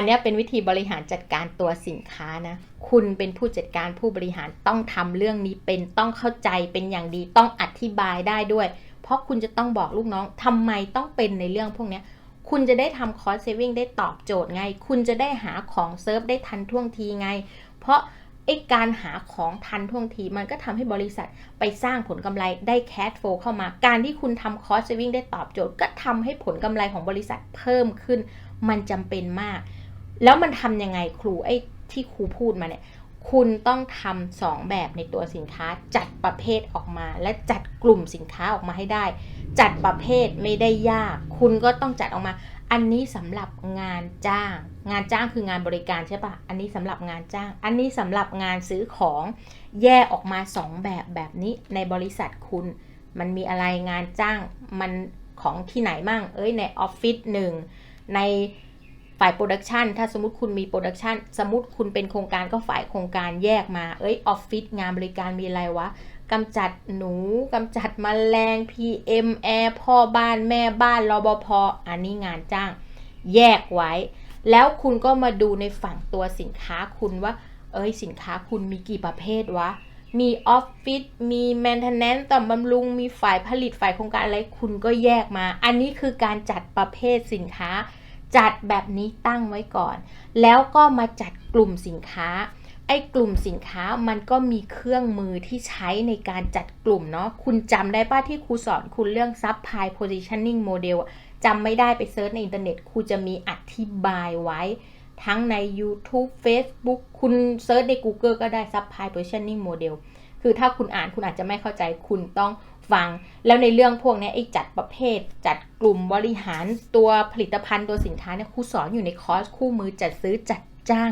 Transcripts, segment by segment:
อันนี้เป็นวิธีบริหารจัดการตัวสินค้านะ คุณเป็นผู้จัดการผู้บริหารต้องทำเรื่องนี้เป็นต้องเข้าใจเป็นอย่างดีต้องอธิบายได้ด้วย เพราะคุณจะต้องบอกลูกน้องทำไมต้องเป็นในเรื่องพวกนี้คุณจะได้ทำคอร์สเซฟิงได้ตอบโจทย์ไง คุณจะได้หาของเซิร์ฟได้ทันท่วงทีไง เพราะไอ้การหาของทันท่วงทีมันก็ทำให้บริษัทไปสร้างผลกำไรได้แคชโฟเข้ามา การที่คุณทำคอร์สเซฟิงได้ตอบโจทย์ ก็ทำให้ผลกำไรของบริษัทเพิ่มขึ้น มันจำเป็นมาก แล้วมันทำยังไงครูไอ้ที่ครูพูดมาเนี่ย คุณต้องทำสองแบบในตัวสินค้า จัดประเภทออกมา และจัดกลุ่มสินค้าออกมาให้ได้ จัดประเภทไม่ได้ยาก คุณก็ต้องจัดออกมา อันนี้สำหรับงานจ้าง งานจ้างคืองานบริการใช่ปะอันนี้สำหรับงานจ้าง อันนี้สำหรับงานซื้อของแยกออกมาสองแบบแบบนี้ในบริษัทคุณ มันมีอะไรงานจ้างมันของที่ไหนมั่ง เอ้ยในออฟฟิศหนึ่งใน ฝ่ายโปรดักชันถ้าสมมติคุณมีโปรดักชันสมมติคุณเป็นโครงการก็ฝ่ายโครงการแยกมา เอ้ยออฟฟิศงานบริการมีอะไรวะกำจัดหนูกำจัดมแมลง PM แอร์พ่อบ้านแม่บ้านรบพอันนี้งานจ้าง แยกไว้ แล้วคุณก็มาดูในฝั่งตัวสินค้าคุณว่า เอ้ยสินค้าคุณมีกี่ประเภทวะ มีออฟฟิศมีแมนเทนแนนซ์ต่อบำรุง มีฝ่ายผลิตฝ่ายโครงการอะไรคุณก็แยกมา อันนี้คือการจัดประเภทสินค้า จัดแบบนี้ตั้งไว้ก่อน แล้วก็มาจัดกลุ่มสินค้า ไอ้กลุ่มสินค้ามันก็มีเครื่องมือที่ใช้ในการจัดกลุ่มเนาะ คุณจำได้ป้าที่ครูสอนคุณเรื่อง Supply Positioning Model จำไม่ได้ไปเซิร์ชในอินเทอร์เน็ตครูจะมีอธิบายไว้ ทั้งใน YouTube Facebook คุณเซิร์ชใน Google ก็ได้ Supply Positioning Model คือถ้าคุณอ่านคุณอาจจะไม่เข้าใจคุณต้องฟัง แล้วในเรื่องพวกนี้ไอ้จัดประเภท จัดกลุ่มบริหารตัวผลิตภัณฑ์ตัวสินค้าเนี่ยครูสอนอยู่ในคอร์สคู่มือจัดซื้อจัดจ้าง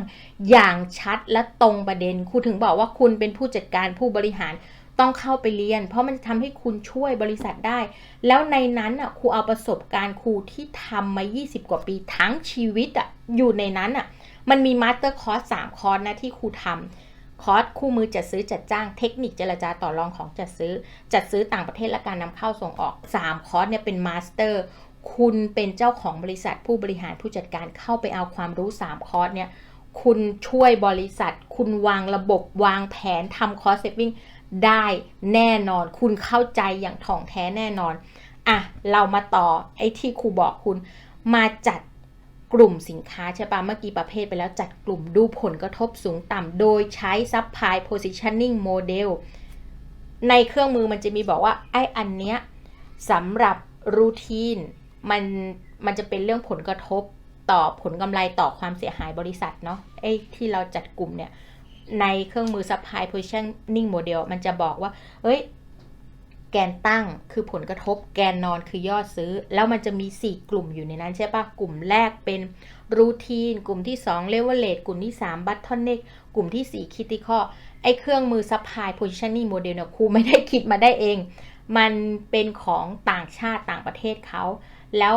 อย่างชัดและตรงประเด็นครูถึงบอกว่าคุณเป็นผู้จัดการผู้บริหารต้องเข้าไปเรียน เพราะมันจะทำให้คุณช่วยบริษัทได้ แล้วในนั้นอะครูเอาประสบการณ์ครูที่ทำมา 20 กว่าปีทั้งชีวิตอะอยู่ในนั้นอะมันมีมาสเตอร์คอร์สสามคอร์สนะที่ครูทำ คอร์สคู่มือจัดซื้อจัดจ้างเทคนิคเจรจาต่อรองของจัดซื้อ จัดซื้อต่างประเทศและการนำเข้าส่งออก 3 คอร์สเนี่ยเป็นมาสเตอร์คุณเป็นเจ้าของบริษัทผู้บริหารผู้จัดการเข้าไปเอาความรู้ 3 คอร์สเนี่ยคุณช่วยบริษัท คุณวางระบบวางแผนทำคอร์สเซฟวิ่งได้แน่นอน คุณเข้าใจอย่างถ่องแท้แน่นอน อะ เรามาต่อไอ้ที่ครูบอกคุณมาจัด กลุ่มสินค้าใช่ปะเมื่อกี้ประเภทไปแล้วจัดกลุ่มดูผลกระทบสูงต่ำโดยใช้ Supply Positioning Model ในเครื่องมือมันจะมีบอกว่าไอ้อันเนี้ยสำหรับรูทีนมันมันจะเป็นเรื่องผลกระทบต่อผลกำไรต่อความเสียหายบริษัทเนาะไอ้ที่เราจัดกลุ่มเนี่ยในเครื่องมือ supply positioning model มันจะบอกว่า เอ้ย แกนตั้งคือผลกระทบ แกนนอนคือยอดซื้อ แล้วมันจะมี 4 กลุ่มอยู่ในนั้นใช่ปะกลุ่มแรกเป็นรูทีน กลุ่มที่2 leverage กลุ่มที่3 bottleneck กลุ่มที่4 critical ไอ้เครื่องมือ supply positioning model เนี่ยครูไม่ได้คิดมาได้เอง มันเป็นของต่างชาติต่างประเทศเขา แล้ว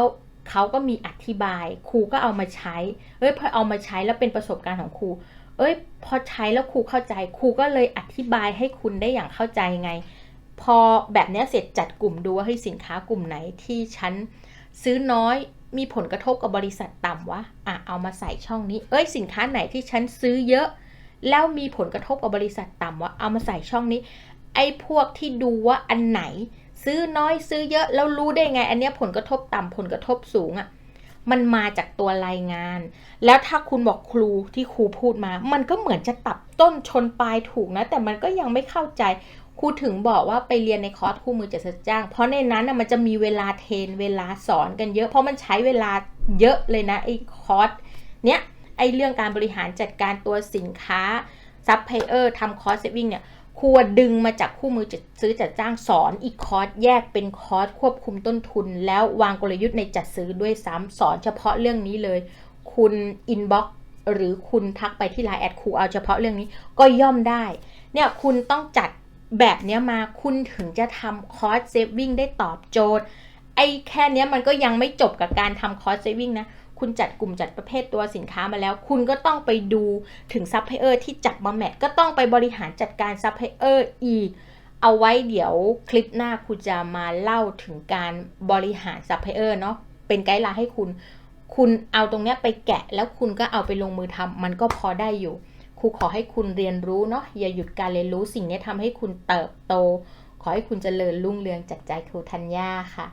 เขาก็มีอธิบายครูก็เอามาใช้ เอ้ยพอเอามาใช้แล้วเป็นประสบการณ์ของครูเอ้ย พอใช้แล้วครูเข้าใจครูก็เลยอธิบายให้คุณได้อย่างเข้าใจไง พอแบบนี้เสร็จจัดกลุ่มดูว่าให้สินค้ากลุ่มไหนที่ฉันซื้อน้อยมีผลกระทบกับบริษัทต่ำวะอะเอามาใส่ช่องนี้ เอ้ยสินค้าไหนที่ฉันซื้อเยอะ แล้วมีผลกระทบกับบริษัทต่ำวะเอามาใส่ช่องนี้ ไอ้พวกที่ดูว่าอันไหน ซื้อน้อยซื้อเยอะแล้วรู้ได้ไง อันนี้ผลกระทบต่ำผลกระทบสูงอะ่ะมันมาจากตัวรายงาน แล้วถ้าคุณบอกครูที่ครูพูดมา มันก็เหมือนจะตับต้นชนปลายถูกนะ แต่มันก็ยังไม่เข้าใจ ครูถึงบอกว่าไปเรียนในคอร์สคู่มือจัดซื้อจ้าง เพราะในนั้นมันจะมีเวลาเทรนเวลาสอนกันเยอะ เพราะมันใช้เวลาเยอะเลยนะไอ้คอร์สเนี้ยไอ้เรื่องการบริหารจัดการตัวสินค้าซัพพลายเออร์ทำคอร์สเซฟวิ่งเนี่ยครูดึงมาจากคู่มือจัดซื้อจัดจ้างสอนอีกคอร์สแยกเป็นคอร์สควบคุมต้นทุน แล้ววางกลยุทธ์ในจัดซื้อด้วยซ้ำสอนเฉพาะเรื่องนี้เลย คุณอินบ็อกหรือคุณทักไปที่ไลน์แอดครูเอาเฉพาะเรื่องนี้ก็ย่อมได้ เนี่ยคุณต้องจัด แบบนี้มาคุณถึงจะทำคอร์สเซฟวิ่งได้ตอบโจทย์ ไอ้แค่นี้มันก็ยังไม่จบกับการทำคอร์สเซฟวิ่งนะ คุณจัดกลุ่มจัดประเภทตัวสินค้ามาแล้ว คุณก็ต้องไปดูถึงซัพพลายเออร์ที่จับมาแมทก็ต้องไปบริหารจัดการซัพพลายเออร์อีก เอาไว้เดี๋ยวคลิปหน้าคุณจะมาเล่าถึงการบริหารซัพพลายเออร์เนาะ เป็นไกด์ไลน์ให้คุณ คุณเอาตรงเนี้ยไปแกะแล้วคุณก็เอาไปลงมือทำมันก็พอได้อยู่ ครูขอให้คุณเรียนรู้เนาะอย่าหยุดการเรียนรู้สิ่งนี้ทำให้คุณเติบโต ขอให้คุณเจริญรุ่งเรืองจากใจครูธัญญาค่ะ